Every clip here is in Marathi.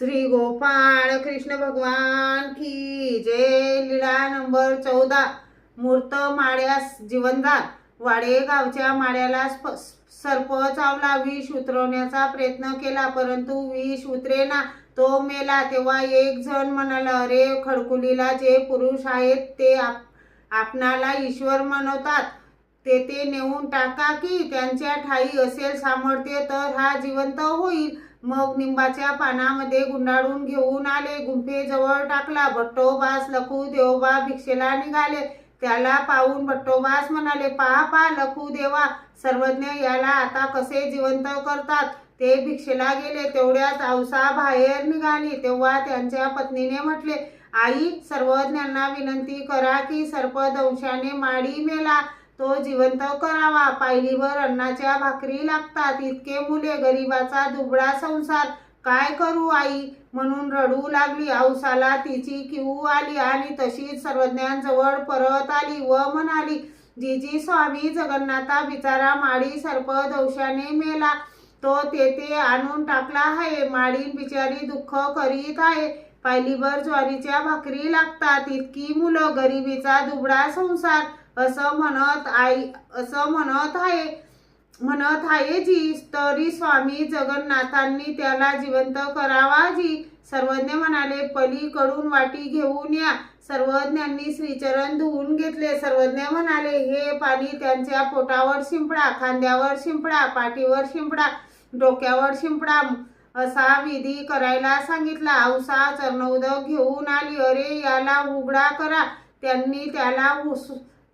श्री गोपाळ कृष्ण भगवान की जय. लीला नंबर चौदा. मूर्त माळ्यास जीवनदार वाडे गावच्या माळ्याला स्प- सर्प चावला विष उतरवण्याचा प्रयत्न केला परंतु विष उतरेना. तो मेला. तेव्हा एक जण म्हणाला अरे खडकुलीला जे पुरुष आहेत ते आप- आपणाला ईश्वर म्हणवतात तेथे नेऊन टाका की त्यांच्या ठाई असेल सामर्थ्य तर हा जिवंत होईल. मग निंबाच्या पानामध्ये गुंडाळून घेऊन आले गुंफेजवळ टाकला भट्टोबास लखू देवबा भिक्षेला निघाले. त्याला पाहून भट्टोबास म्हणाले पहा पहा लखू देवा सर्वज्ञ याला आता कसे जिवंत करतात? ते भिक्षेला गेले तेवढ्यात औसा बाहेर निघाली. तेव्हा त्यांच्या पत्नीने म्हटले आई सर्वज्ञांना विनंती करा की सर्पदंशाने माडी मेला. तो जिवंत करावा. पायलीवर अन्नाच्या भाकरी लागतात. इतके मुले गरिबाचा दुबळा संसार. काय करू आई? म्हणून रडू लागली. औसाला तिची किऊ आली आणि तशीच सर्वज्ञांजवळ परत आली व म्हणाली जीजी स्वामी जगन्नाथा बिचारा माळी सर्पदंशाने मेला. तो तेथे आणून टाकला आहे. माळी बिचारी दुःख करीत आहे. पायलीभर ज्वारीच्या भाकरी लागतात. इतकी मुलं गरिबीचा दुबळा संसार. असं म्हणत आई असं म्हणत आहे म्हणत आहे जी. तरी स्वामी जगन्नाथांनी त्याला जिवंत करावा जी. सर्वज्ञ म्हणाले पलीकडून वाटी घेऊन या. सर्वज्ञांनी श्रीचरण धुवून घेतले. सर्वज्ञ म्हणाले हे पाणी त्यांच्या पोटावर शिंपडा खांद्यावर शिंपडा पाठीवर शिंपडा डोक्यावर शिंपडा असा विधी करायला सांगितला. औसा चरणोदक घेऊन आली. अरे याला उघडा करा. त्यांनी त्याला उस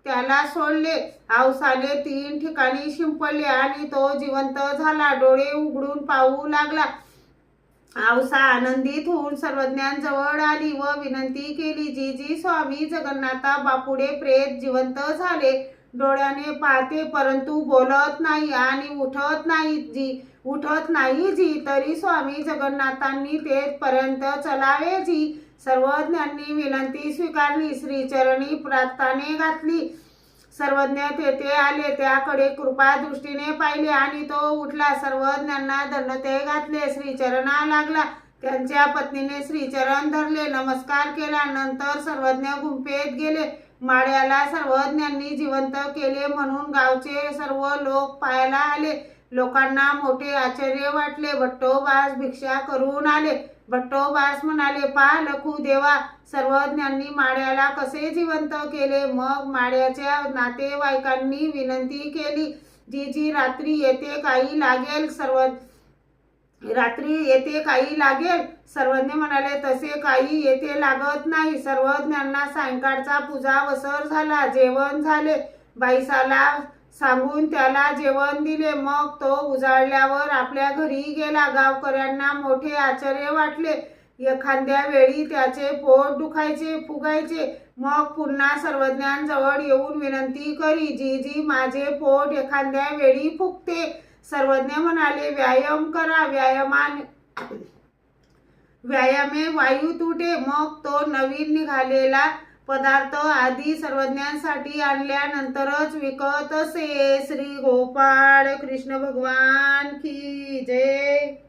त्याला सोडले. पावसाने तीन ठिकाणी शिंपडले आणि तो जिवंत झाला. डोळे उघडून पाहू लागला. औसा आनंदित होऊन सर्वज्ञांजवळ आली व विनंती केली जी जी स्वामी जगन्नाथा बापुडे प्रेत जिवंत झाले. डोळ्याने पाहते परंतु बोलत नाही आणि उठत नाही जी उठत नाही जी तरी स्वामी जगन्नाथांनी तेथपर्यंत चलावे जी. सर्वज्ञांनी विनंती स्वीकारली श्रीचरणी प्रार्थाने घातली. सर्वज्ञ तेथे आले त्याकडे कृपा दृष्टीने पाहिले आणि तो उठला. सर्वज्ञांना दंडते घातले श्रीचरणा लागला. त्यांच्या पत्नीने श्रीचरण धरले नमस्कार केला. नंतर सर्वज्ञ गुंफेत गेले. माळ्याला सर्वज्ञांनी जिवंत केले म्हणून गावचे सर्व लोक पाहायला आले. लोकांना मोठे आश्चर्य वाटले. भट्टोबास भिक्षा करून आले. भट्टोबास म्हणाले पा लखू देवा सर्वज्ञांनी माळ्याला कसे जिवंत केले मग माळ्याच्या नातेवाईकांनी विनंती केली जी जी रात्री येते काही लागेल सर्व रात्री येते काही लागेल. सर्वज्ञ म्हणाले तसे काही येते लागत नाही. सर्वज्ञांना सायंकाळचा पूजा वसर झाला जेवण झाले. बाईसाला सांगून त्याला जेवण दिले. मग तो उजाडल्यावर आपल्या घरी गेला. गावकऱ्यांना मोठे आश्चर्य वाटले. एखाद्या वेळी त्याचे पोट दुखायचे फुगायचे. मग पुन्हा सर्वज्ञांजवळ येऊन विनंती करी जी जी माझे पोट एखाद्या वेळी फुगते. सर्वज्ञ म्हणाले व्यायाम करा व्यायामाने व्यायामे वायू तुटे. मग तो नवीन निघालेला पदार्थ आधी सर्वज्ञांसाठी आणल्यानंतरच विकत असे. श्री गोपाळ कृष्ण भगवान की जय.